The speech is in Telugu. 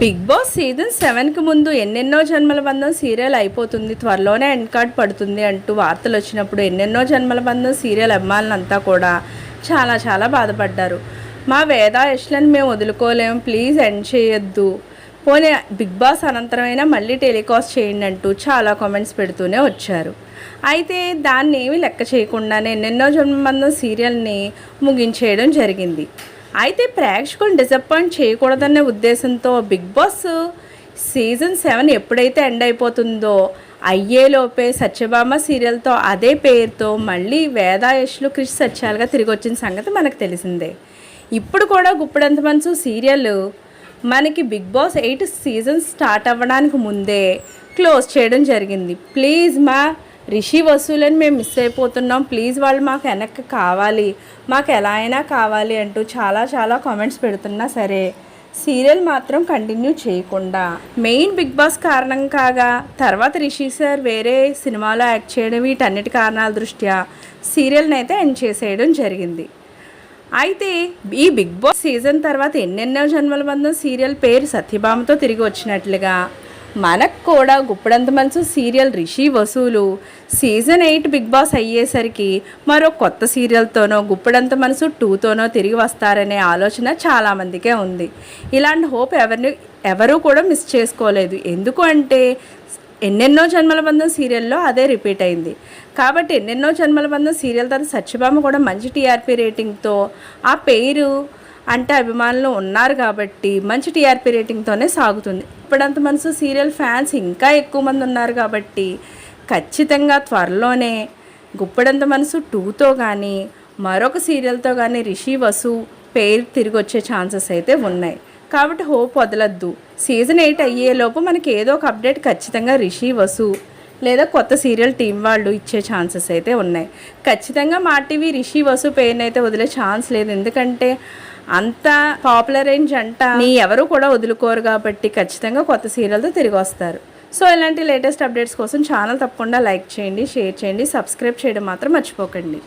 బిగ్ బాస్ సీజన్ సెవెన్కి ముందు ఎన్నెన్నో జన్మల బంధం సీరియల్ అయిపోతుంది. త్వరలోనే ఎండ్ కార్డ్ పడుతుంది అంటూ వార్తలు వచ్చినప్పుడు ఎన్నెన్నో జన్మల బంధం సీరియల్ అమ్మాలనంతా కూడా చాలా చాలా బాధపడ్డారు. మా వేద యశ్లను మేము వదులుకోలేము ప్లీజ్ ఎండ్ చేయొద్దు. పోనీ బిగ్ బాస్ అనంతరమైనా మళ్ళీ టెలికాస్ట్ చేయండి అంటూ చాలా కామెంట్స్ పెడుతూనే వచ్చారు. అయితే దాన్ని ఏమీ లెక్క చేయకుండానే ఎన్నెన్నో జన్మబంధం సీరియల్ని ముగించేయడం జరిగింది. అయితే ప్రేక్షకులను డిసప్పాయింట్ చేయకూడదనే ఉద్దేశంతో బిగ్ బాస్ సీజన్ సెవెన్ ఎప్పుడైతే ఎండ్ అయిపోతుందో అయ్యేలోపే సత్యభామ సీరియల్తో అదే పేరుతో మళ్ళీ వేదాయష్లు క్రిష్ సత్యాలుగా తిరిగి వచ్చిన సంగతి మనకు తెలిసిందే. ఇప్పుడు కూడా గుప్పడంత మనసు సీరియల్ మనకి Bigg Boss eight season start అవ్వడానికి ముందే క్లోజ్ చేయడం జరిగింది. ప్లీజ్ మా రిషి వసూలని మేము మిస్ అయిపోతున్నాం. ప్లీజ్ వాళ్ళు మాకు వెనక్కి కావాలి. మాకు ఎలా అయినా కావాలి అంటూ చాలా చాలా కామెంట్స్ పెడుతున్నా సరే సీరియల్ మాత్రం కంటిన్యూ చేయకుండా. మెయిన్ బిగ్ బాస్ కారణం కాగా తర్వాత రిషి సార్ వేరే సినిమాలో యాక్ట్ చేయడం వీటన్నిటి కారణాల దృష్ట్యా సీరియల్ని అయితే ఎండ్ చేసేయడం జరిగింది. అయితే ఈ బిగ్ బాస్ సీజన్ తర్వాత ఎన్నెన్నో జన్మల బంధం సీరియల్ పేరు సత్యభామతో తిరిగి వచ్చినట్లుగా మనకు కూడా గుప్పడంత మనసు సీరియల్ రిషి వసూలు. సీజన్ ఎయిట్ బిగ్ బాస్ అయ్యేసరికి మరో కొత్త సీరియల్తోనో గుప్పడంత మనసు టూతోనో తిరిగి వస్తారనే ఆలోచన చాలామందికే ఉంది. ఇలాంటి హోప్ ఎవరిని ఎవరూ కూడా మిస్ చేసుకోలేదు. ఎందుకు అంటే ఎన్నెన్నో జన్మల బంధం సీరియల్లో అదే రిపీట్ అయింది. కాబట్టి ఎన్నెన్నో జన్మల బంధం సీరియల్ తర్వాత సత్యభామ కూడా మంచి టీఆర్పీ రేటింగ్తో ఆ పేరు అంటే అభిమానులు ఉన్నారు కాబట్టి మంచి టీఆర్పీ రేటింగ్తోనే సాగుతుంది. ఇప్పుడంత మనసు సీరియల్ ఫ్యాన్స్ ఇంకా ఎక్కువ మంది ఉన్నారు కాబట్టి ఖచ్చితంగా త్వరలోనే గుప్పడంత మనసు టూతో కానీ మరొక సీరియల్తో కానీ రిషి వసు పేరు తిరిగి వచ్చే ఛాన్సెస్ అయితే ఉన్నాయి. కాబట్టి హోప్ వదలద్దు. సీజన్ ఎయిట్ అయ్యేలోపు మనకి ఏదో ఒక అప్డేట్ ఖచ్చితంగా రిషి వసు లేదా కొత్త సీరియల్ టీం వాళ్ళు ఇచ్చే ఛాన్సెస్ అయితే ఉన్నాయి. ఖచ్చితంగా మా టీవీ రిషి వసు పేరుని అయితే వదిలే ఛాన్స్ లేదు. ఎందుకంటే అంత పాపులర్ అయిన జంట నీ ఎవరు కూడా వదులుకోరు కాబట్టి ఖచ్చితంగా కొత్త సీరియల్తో తిరిగి వస్తారు. సో ఇలాంటి లేటెస్ట్ అప్డేట్స్ కోసం ఛానల్ తప్పకుండా లైక్ చేయండి షేర్ చేయండి సబ్స్క్రైబ్ చేయడం మాత్రం మర్చిపోకండి.